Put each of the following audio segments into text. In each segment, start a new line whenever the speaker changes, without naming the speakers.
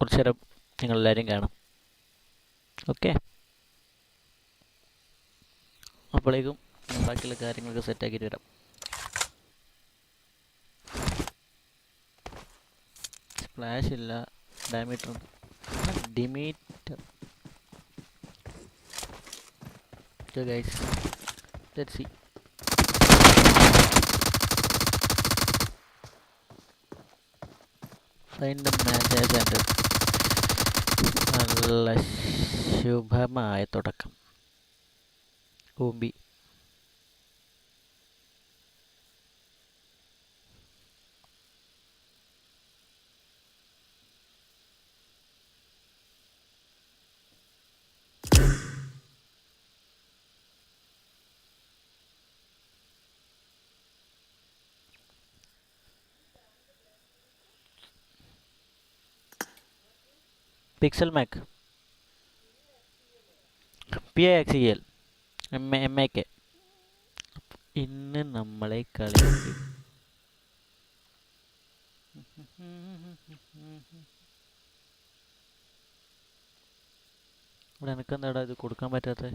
കുറച്ച് നേരം നിങ്ങളെല്ലാവരും കാണാം. ഓക്കെ അപ്പോഴേക്കും ബാക്കിയുള്ള കാര്യങ്ങളൊക്കെ സെറ്റാക്കിയിട്ട് വരാം. സ്പ്ലാഷ് ഇല്ല. Diameter ഡിമീറ്റർ guys let see match and നല്ല ശുഭമായ തുടക്കം. ഊമ്പി pixel Mac P I X L M A M A K ഇന്ന് നമ്മളെ കളി ഇവിടെ എനിക്കെന്താടാ ഇത് കൊടുക്കാൻ പറ്റാത്ത?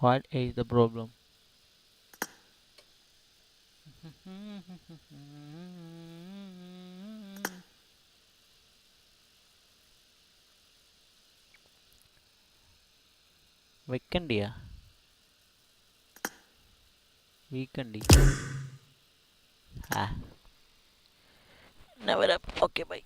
വാട്ട് ഈസ് ദ പ്രോബ്ലം വെക്കണ്ടിയാ? വീക്കണ്ടി. ആ. Okay bye.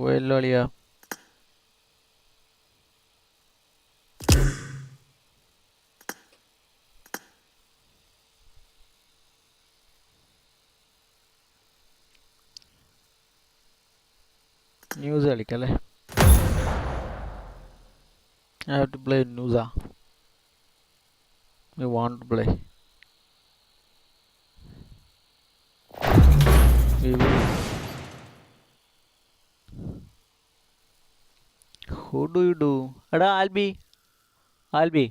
പോയല്ലോ അളിയാ ന്യൂസ് കളിക്കല്ലേ I have to play Nusa. We want to. We will. Who do you do? എടാ ആൽബി ആൽബി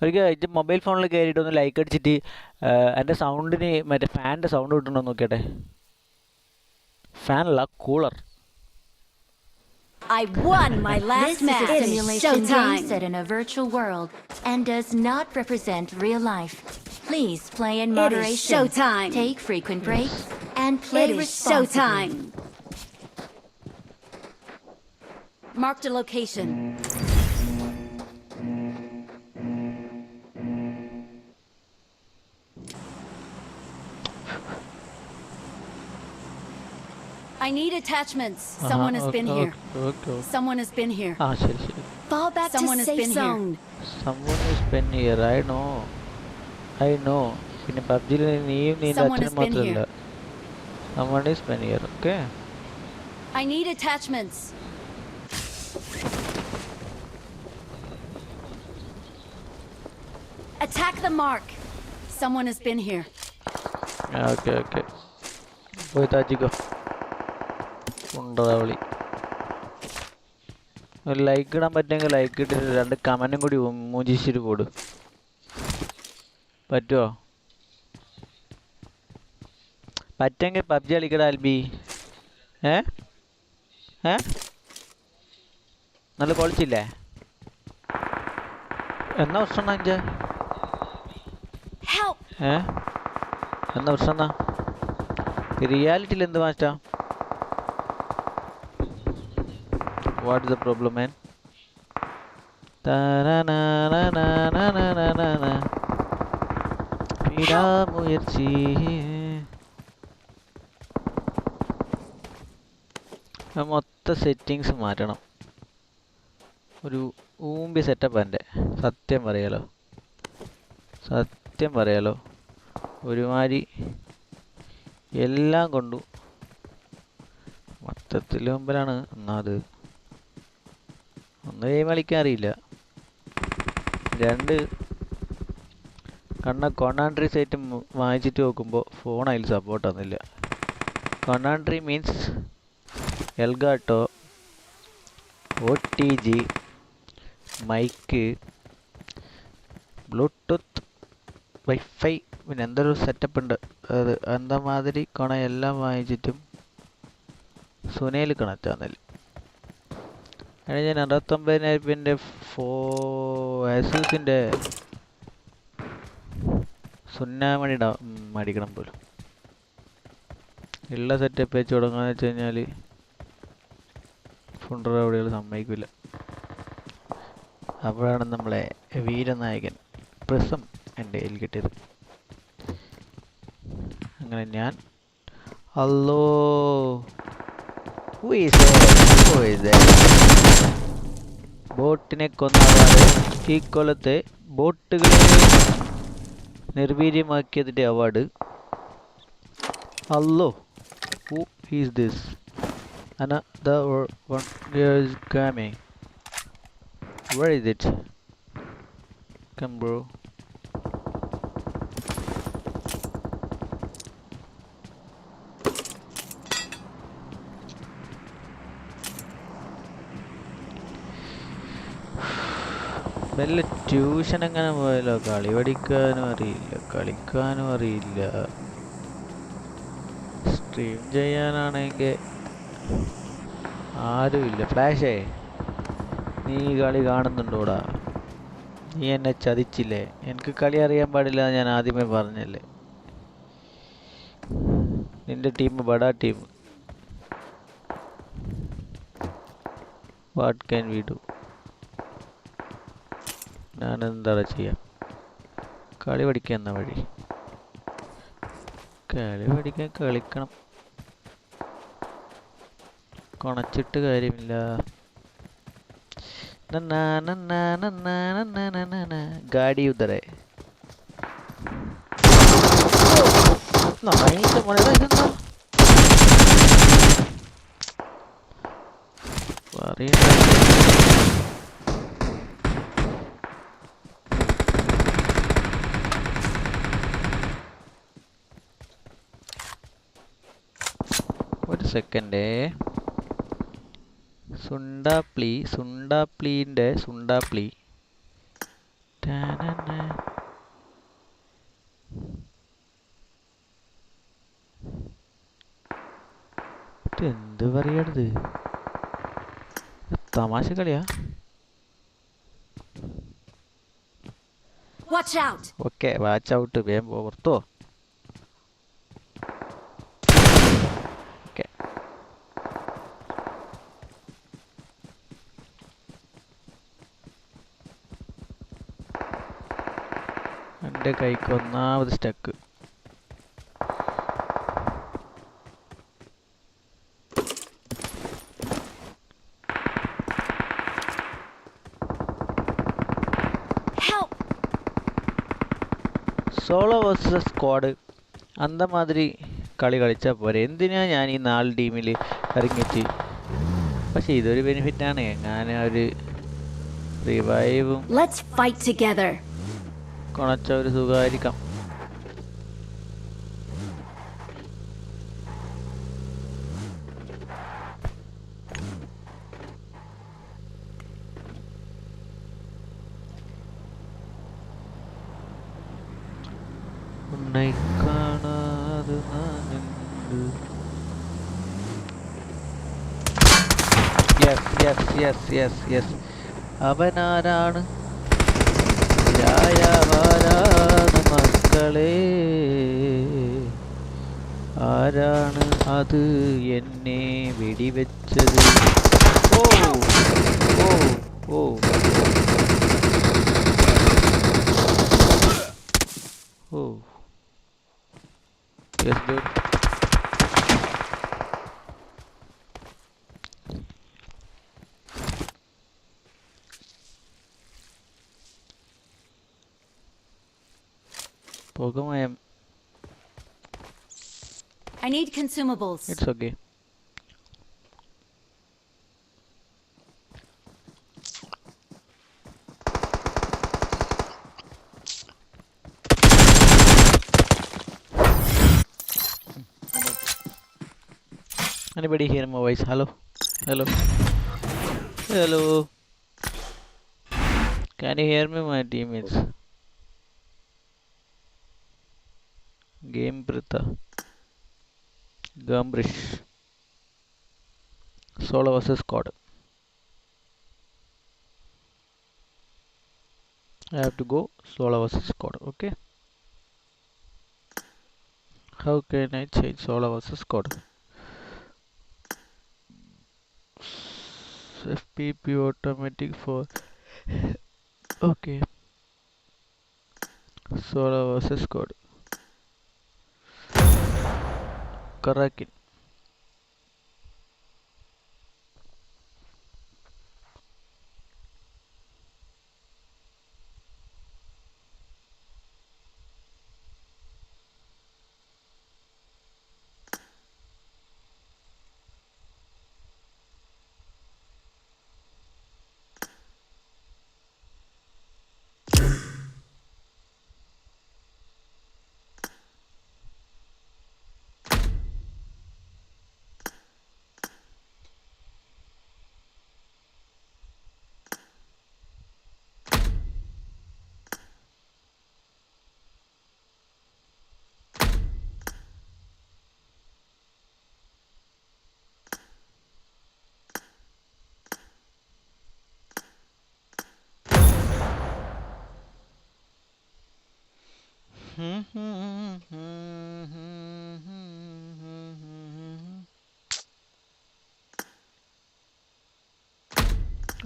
ഒരിക്കൽ എന്റെ മൊബൈൽ ഫോണിൽ കയറിയിട്ട് ഒന്ന് ലൈക്ക് അടിച്ചിട്ട് എന്റെ സൗണ്ടിന് മറ്റേ ഫാനിന്റെ സൗണ്ട് കിട്ടണോ നോക്കിയട്ടെ ഫാനല്ല cooler
I won my last
This
match. is
simulation game
showtime.
set in a virtual world and does not represent real life. Please play in
It is
moderation.
showtime.
Take frequent breaks and play
It is
responsibly.
showtime. Marked a location. I need attachments. Uh-huh. Someone has been here. Someone has been here.
Ah, shit, shit.
Fall back
Someone
to safe zone. Here.
Someone has been here. I know. I know. In PUBG, name in
Someone has been
here. Someone has been here. Okay.
I need attachments. Attack the mark. Someone has been here.
okay okay പോയി താജിക്കോ ഉണ്ടതാവളി ഒരു like ഇടാൻ പറ്റുമെങ്കിൽ like ഇട്ടിട്ട് രണ്ട് കമന്റും കൂടി മൂഞ്ചിച്ചിട്ട് പോട് പറ്റുമോ പറ്റുമെങ്കിൽ പബ്ജി കളിക്കടാ ആൽബി ഏ? ഏ? നല്ല ക്വാളിറ്റി എന്നാ പ്രശ്നം അഞ്ച! ഏ? എന്നാ പ്രശ്നം എന്നാ റിയാലിറ്റിയിൽ എന്ത് മാറ്റാ? What is the problem man Vidaamuyarchi മൊത്തം സെറ്റിങ്സ് മാറ്റണം. ഒരു ഊമ്പി സെറ്റപ്പ് എന്റെ. സത്യം പറയാലോ. സത്യം പറയാലോ. ഒരുമാതിരി എല്ലാം കൊണ്ടു. മൊത്തത്തിൽ മുമ്പിലാണ്. ഒന്നാമത് ഒന്ന് ഗെയിം കളിക്കാൻ അറിയില്ല. രണ്ട് കണ്ണ കൊണാൻട്രി സൈറ്റ് വാങ്ങിച്ചിട്ട് നോക്കുമ്പോൾ ഫോൺ അതിൽ സപ്പോർട്ട് ആവുന്നില്ല. കൊണാൻട്രി means Elgato O T G mic Bluetooth WiFi പിന്നെ എന്തൊരു സെറ്റപ്പ് ഉണ്ട്? അത് എന്താ മാതിരി കൊണ എല്ലാം വാങ്ങിച്ചിട്ടും സുനയിൽ കണക്റ്റ് ആകുന്നില്ല അതിന് ഞാൻ അറുപത്തൊമ്പതിനായിരം രൂപേന്റെ ഫോ ആസൂസിന്റെ സുന്നാമണി മേടിക്കണം പോലും. ഉള്ള സെറ്റപ്പ് വെച്ച് തുടങ്ങാന്ന് വെച്ച് കഴിഞ്ഞാൽ ഫുണ്ടർ അവിടെയുള്ള സമ്മതിക്കില്ല അപ്പോഴാണ് നമ്മളെ വീരനായകൻ പ്രിസം എന്റെ കയ്യിൽ കിട്ടിയത്. അങ്ങനെ ഞാൻ. അല്ലോ ബോട്ടിനെ കൊന്നവാറ് ഈ കൊല്ലത്തെ ബോട്ടുകളെ നിർവീര്യമാക്കിയതിന്റെ അവാർഡ് അല്ലോ who is this another one is coming. Where വല്ല ട്യൂഷൻ എങ്ങനെ പോയാലോ? കളി പഠിക്കാനും അറിയില്ല. കളിക്കാനും അറിയില്ല. സ്ട്രീം ചെയ്യാനാണെങ്കിൽ ആരുമില്ല. ഫ്ലാഷേ നീ കളി കാണുന്നുണ്ടോടാ? നീ എന്നെ ചതിച്ചില്ലേ? എനിക്ക് കളി അറിയാൻ പാടില്ല ഞാൻ ആദ്യമേ പറഞ്ഞല്ലേ. നിന്റെ team Bada team. What can we do? ഞാൻ എന്താ ചെയ്യാം കളി പഠിക്കാൻ എന്ന വഴി കളി പഠിക്കാൻ കളിക്കണം കൊണച്ചിട്ട് കാര്യമില്ല. ഗാഡി ഉദരെ പറയണ്ട ഒരു സെക്കൻഡേ സുണ്ടാപ്ലി സുണ്ടാപ്ലീന്റെ സുണ്ടാപ്ലി എന്ത് പറയണത് തമാശ കളിയാ! ഓക്കെ വാച്ച് ഔട്ട് വേഗം പോർത്തോ പുറത്തോ എന്റെ കൈക്ക് ഒന്നാമത് സ്റ്റക്ക്! സോളോ വേഴ്സസ് സ്ക്വാഡ് അന്തമാതിരി കളി കളിച്ചാൽ പോരെ. എന്തിനാ ഞാൻ ഈ നാല് ടീമിൽ ഇറങ്ങിച്ച് പക്ഷെ ഇതൊരു ബെനിഫിറ്റാണ് എങ്ങാനും ഒരു റിവൈവും
Let's fight together.
കണച്ച ഒരു സുഖമായിരിക്കാം. உன்னை കാണാതെ yes yes yes yes yes അവനാരാണ്? രായാവാരാണ് മക്കളെ? ആരാണ് അത് എന്നെ വെടിവെച്ചത്? ഓ ഓ ഓ. ഓ.
Yes consumables.
It's okay. Anybody hear my voice? Hello? Hello? Hello? Can you hear me, my teammates? Game Pritha. Gumbrish. Solo versus squad. I have to go solo versus squad. Okay. How can I change solo versus squad? FPP automatic for. Okay. Solo versus squad. correct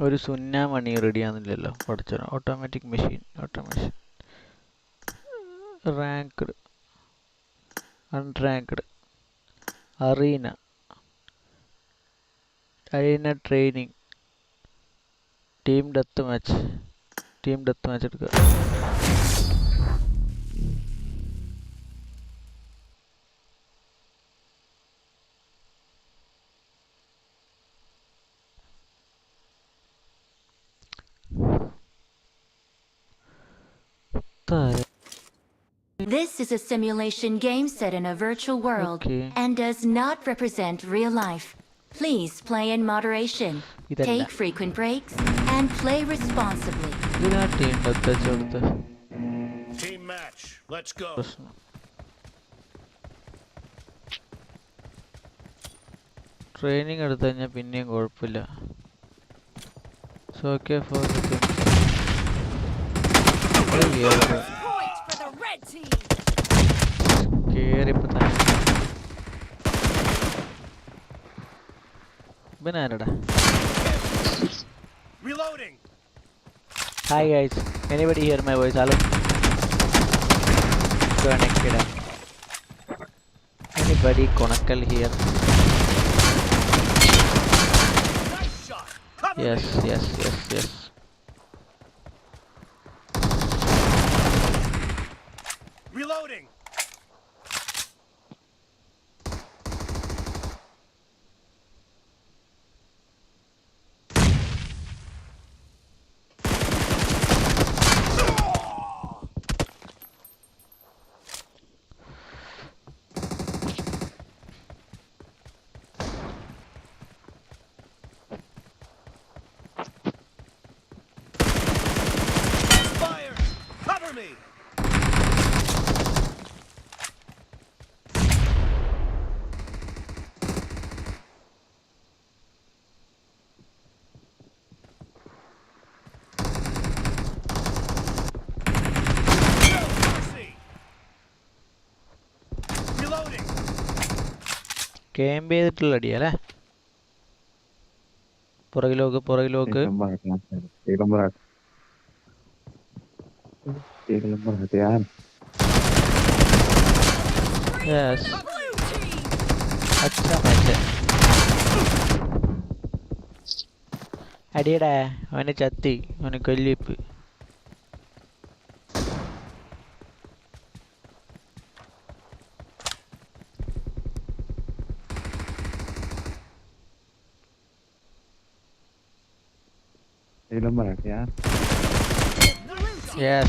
ഒരു സുന്ന മണി ready ആകുന്നില്ലല്ലോ പഠിച്ചോ automatic machine automation ranked unranked arena arena training team death match team death match എടുക്കുക. താര
This is a simulation game set in a virtual world
Okay.
and does not represent real life. Please play in moderation,
ഇതല്ല.
take frequent breaks, and play responsibly.
ഇതിനാ team death വെച്ച് കൊടുത്ത
Team match. Let's go.
പ്രശ്നം training എടുത്തു കഴിഞ്ഞാൽ പിന്നെയും കുഴപ്പമില്ല so okay four
Point for
नहीं
दिया के रे पता नहीं बना रहा reloading. Hi guys. Anybody
hear my voice? Hello?
Connected. Anybody connected here?
Yes yes yes yes.
Camp ചെയ്തിട്ടുള്ള അടിയല്ലേ പുറകിലോക്ക് പുറകിലോക്ക്. അടിയടാ അവനെ ചത്തി അവന് കൊല്ലിപ്പ്.
bırak ya. Yes.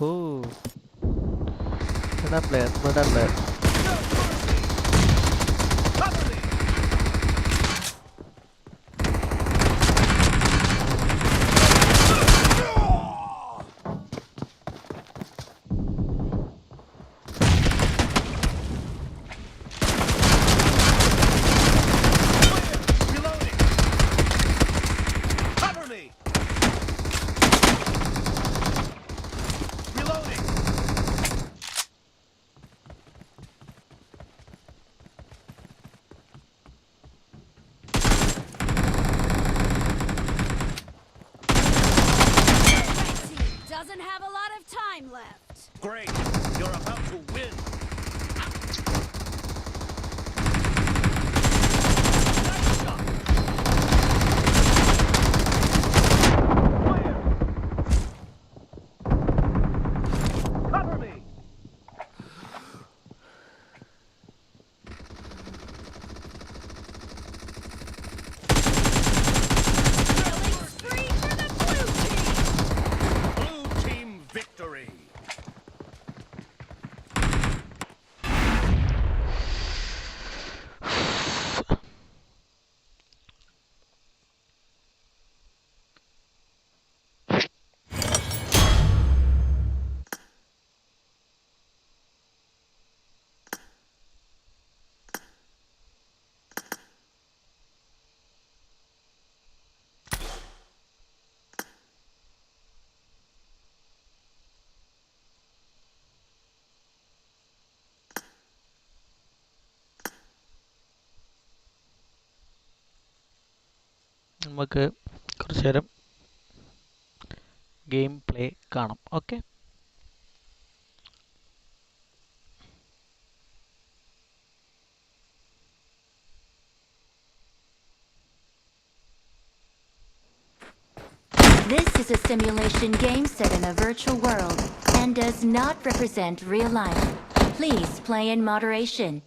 cool. Turn up left,
turn up left.
നമുക്ക് കുറച്ച് നേരം ഗെയിം പ്ലേ കാണാം okay
This is a simulation game set in a virtual world and does not represent real life. Please play in moderation.